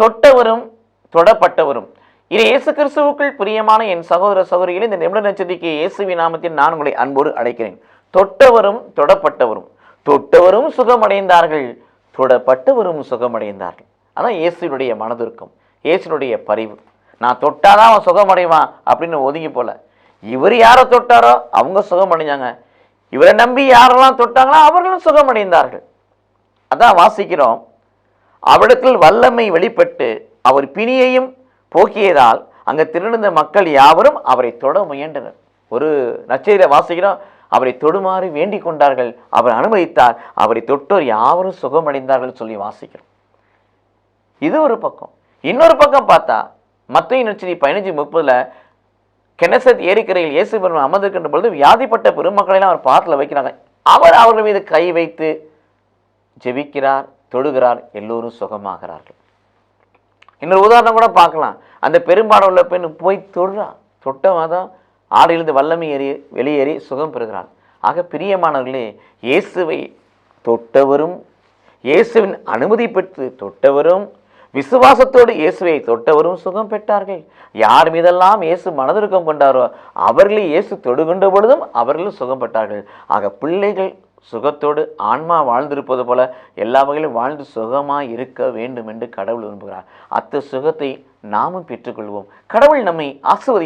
தொட்டவரும் தொடப்பட்டவரும். இது இயேசு கிறிஸ்துவுக்குள் பிரியமான என் சகோதர சகோதரிகளை இந்த நிமிட நட்சத்திரிக்கு இயேசுவி நாமத்தில் நான் உங்களை அன்போடு அழைக்கிறேன். தொட்டவரும் தொடப்பட்டவரும். தொட்டவரும் சுகமடைந்தார்கள் தொடப்பட்டவரும் சுகமடைந்தார்கள். அதான் இயேசுனுடைய மனதிற்கும் இயேசுனுடைய பரிவு. நான் தொட்டாதான் அவன் சுகமடைவான் அப்படின்னு ஒதுங்கி போல. இவர் யாரை தொட்டாரோ அவங்க சுகமடைஞ்சாங்க. இவரை நம்பி யாரெல்லாம் தொட்டாங்களோ அவர்களும் சுகமடைந்தார்கள். அதான் வாசிக்கிறோம். அவ்விடத்தில் வல்லமை வெளிப்பட்டு அவர் பிணியையும் போக்கியதால் அங்கே திரண்ட மக்கள் யாவரும் அவரை தொட முயன்றனர். ஒரு நச்சையில வாசிக்கிறோம் அவரை தொடுமாறு வேண்டிக் கொண்டார்கள். அவர் அனுமதித்தார். அவரை தொட்டோர் யாவரும் சுகமடைந்தார்கள் சொல்லி வாசிக்கிறோம். இது ஒரு பக்கம். இன்னொரு பக்கம் பார்த்தா மத்திய நச்சரி பதினஞ்சு முப்பதுல கெனசத் ஏரிக்கரையில் இயேசு பெருமான் அமர்ந்திருக்கின்ற பொழுது வியாதிப்பட்ட பெருமக்களெல்லாம் அவர் பாத்தில் வைக்கிறாங்க. அவர் அவர்கள் மீது கை வைத்து ஜெபிக்கிறார். தொடுகிறார் எல்லோரும் சுகமாகிறார்கள். இன்னொரு உதாரணம் கூட பார்க்கலாம். அந்த பெரும்பாடம் உள்ள பெண் போய் தொடுறா. தொட்டவன் தான் ஆடிலிருந்து வல்லமை ஏறி வெளியேறி சுகம் பெறுகிறாள். ஆக பிரியமானவர்களே இயேசுவை தொட்டவரும் இயேசுவின் அனுமதி பெற்று தொட்டவரும் விசுவாசத்தோடு இயேசுவை தொட்டவரும் சுகம் பெற்றார்கள். யார் மீதெல்லாம் இயேசு மனதிற்கம் கொண்டாரோ அவர்களே இயேசு தொடுகின்ற பொழுதும் அவர்களும் சுகம் பெற்றார்கள். ஆக பிள்ளைகள் சுகத்தோடு ஆன்மா வாழ்ந்திருப்பது போல எல்லா வகையிலும் வாழ்ந்து சுகமாக இருக்க வேண்டும் என்று கடவுள் விரும்புகிறார். அத்த சுகத்தை நாமும் பெற்றுக்கொள்வோம். கடவுள் நம்மை ஆசிர்வதி